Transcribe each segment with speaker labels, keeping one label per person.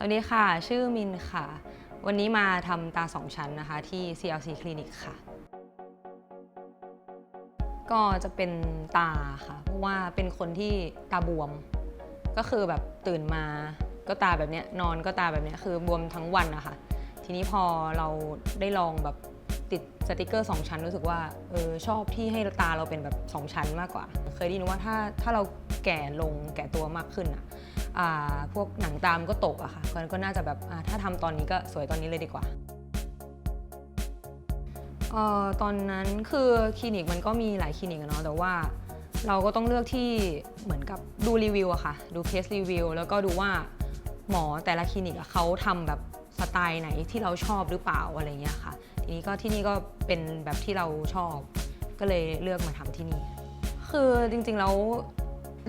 Speaker 1: สวัสดีค่ะ ชื่อมินค่ะ วันนี้มาทำตาสองชั้นนะคะที่ CLC Clinic ค่ะ ก็จะเป็นตาค่ะ เพราะว่าเป็นคนที่ตาบวม ก็คือแบบตื่นมาก็ตาแบบเนี้ยนอนก็ตาแบบเนี้ยคือบวมทั้งวันนะคะ ทีนี้พอเราได้ลองแบบ ติดสติกเกอร์ 2 ชั้นรู้สึกว่าเออชอบที่ให้ตาเราเป็นแบบ 2 ชั้นมากกว่า เคยได้ยินว่าถ้าถ้าเราแก่ลงแก่ตัวมากขึ้นอะอ่าพวกหนังตามก็ตกอะค่ะก็ก็น่าจะแบบถ้าทำตอนนี้ก็สวยตอนนี้เลยดีกว่าออตอนนั้นคือคลินิกมันก็มีหลายคลินิกเนาะแต่ว่าเราก็ต้องเลือกที่เหมือนกับดูรีวิวอะค่ะ ดูเคสรีวิวแล้วก็ดูว่าหมอแต่ละคลินิกเขาทำแบบ สไตล์ไหนที่เราชอบหรือเปล่าอะไรเงี้ยค่ะ ทีนี้ก็ที่นี่ก็เป็นแบบที่เราชอบ ก็เลยเลือกมาทำที่นี่ คือจริงๆแล้ว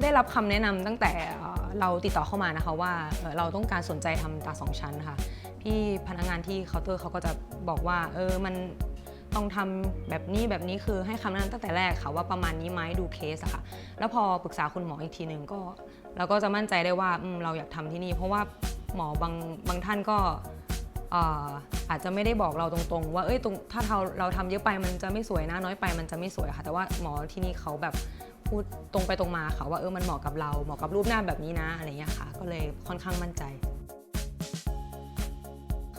Speaker 1: ได้รับคำแนะนำตั้งแต่เราติดต่อเข้ามานะคะว่าเราต้องการสนใจทำตาสองชั้นค่ะพี่พนักงานที่เคาน์เตอร์เขาก็จะบอกว่าเออมันต้องทำแบบนี้แบบนี้คือให้คำแนะนำตั้งแต่แรกค่ะว่าประมาณนี้ไหมดูเคสอะค่ะ แล้วพอปรึกษาคุณหมออีกทีหนึ่งก็ เราก็จะมั่นใจได้ว่าเราอยากทำที่นี่ เพราะว่า หมอบางบางท่านก็อาจจะไม่ได้บอกเราตรงๆ ว่าเอ้ยตรงถ้าเราเราทำเยอะไปมันจะไม่สวยนะน้อยไปมันจะไม่สวยค่ะ แต่ว่าหมอที่นี่เขาแบบพูดตรงไปตรงมาค่ะว่าเออมันเหมาะกับเราเหมาะกับรูปหน้าแบบนี้นะอะไรเงี้ยค่ะ ก็เลยค่อนข้างมั่นใจ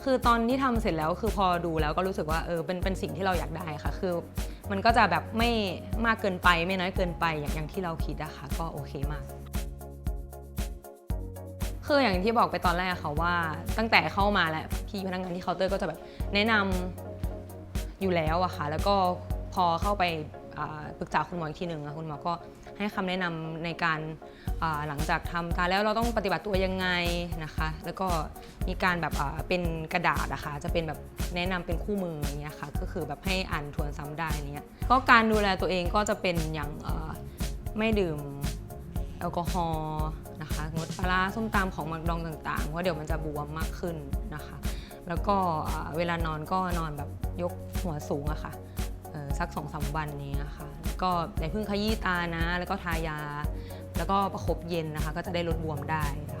Speaker 1: คือตอนที่ทำเสร็จแล้วคือพอดูแล้วก็รู้สึกว่าเออเป็นเป็นสิ่งที่เราอยากได้ค่ะ คือ มันก็จะแบบไม่มากเกินไปไม่น้อยเกินไปอย่างอย่างที่เราคิดอะค่ะก็โอเคมาก คืออย่างที่บอกไปตอนแรกค่ะว่า ตั้งแต่เข้ามาแล้วพี่พนักงานที่เคาน์เตอร์ก็จะแบบแนะนำอยู่แล้วอะค่ะ แล้วก็พอเข้าไปปรึกษาคุณหมออีกทีหนึ่งอะคุณหมอก็ให้คำแนะนำในการหลังจากทำตาแล้วเราต้องปฏิบัติตัวยังไงนะคะ แล้วก็มีการแบบเป็นกระดาษอะค่ะจะเป็นแบบแนะนำเป็นคู่มืออย่างเงี้ยค่ะก็คือแบบให้อ่านทวนซ้ำได้เนี้ยก็การดูแลตัวเองก็จะเป็นอย่างไม่ดื่มแอลกอฮอล์ นะคะงดปลาร้าส้มตำของหมักดองต่างๆเพราะเดี๋ยวมันจะบวมมากขึ้นนะคะ แล้วก็เวลานอนก็นอนแบบยกหัวสูงอะค่ะเอ่อสักสองสามวันนี้ค่ะแล้วก็อย่าเพิ่งขยี้ตานะ แล้วก็ทายา แล้วก็ประคบเย็นนะคะ ก็จะได้ลดบวมได้นะคะ